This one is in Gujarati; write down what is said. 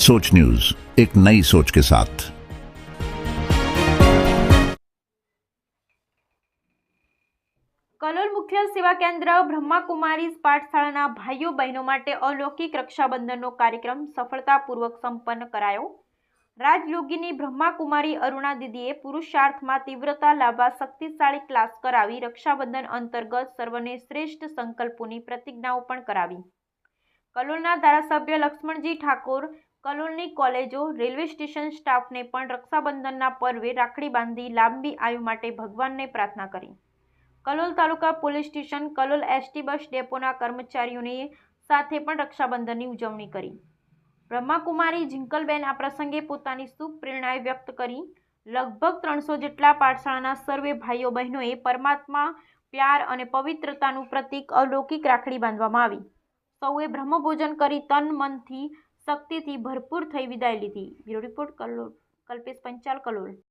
सोच न्यूज एक नई सोच के साथ કલોલ મુખ્ય સેવા કેન્દ્ર બ્રહ્માકુમારી પાઠશાળાના ભાઈઓ બહેનો માટે અલૌકિક રક્ષાબંધનનો કાર્યક્રમ સફળતાપૂર્વક સંપન્ન કરાયો રાજયોગીની બ્રહ્માકુમારી અરુણા દીદીએ પુરુષાર્થમાં તીવ્રતા લાવવા શક્તિશાળી ક્લાસ કરાવી રક્ષાબંધન અંતર્ગત સર્વને શ્રેષ્ઠ સંકલ્પોની પ્રતિજ્ઞાઓ પણ કરાવી કલોલના ધારાસભ્ય લક્ષ્મણજી ઠાકોર, કલોલની કોલેજો, રેલવે સ્ટેશન સ્ટાફને પણ રક્ષાબંધનના પર્વે રાખડી બાંધી લાંબી આયુ માટે ભગવાનને પ્રાર્થના કરી. કલોલ તાલુકા police station, Kalol ST bus ડેપોના કર્મચારીઓની સાથે પણ રક્ષાબંધનની ઉજવણી કરી. બ્રહ્માકુમારી જિંકલબેન આ પ્રસંગે પોતાની શુભ પ્રેરણાએ વ્યક્ત કરી, લગભગ ત્રણસો જેટલા પાઠશાળાના સર્વે ભાઈઓ બહેનોએ પરમાત્મા પ્યાર અને પવિત્રતાનું પ્રતીક અલૌકિક રાખડી બાંધવામાં આવી. સૌએ બ્રહ્મભોજન કરી તન મનથી, શક્તિથી ભરપૂર થઈ વિદાય લીધી. Bureau report, Kalol, Kalpesh Panchal, Kalol.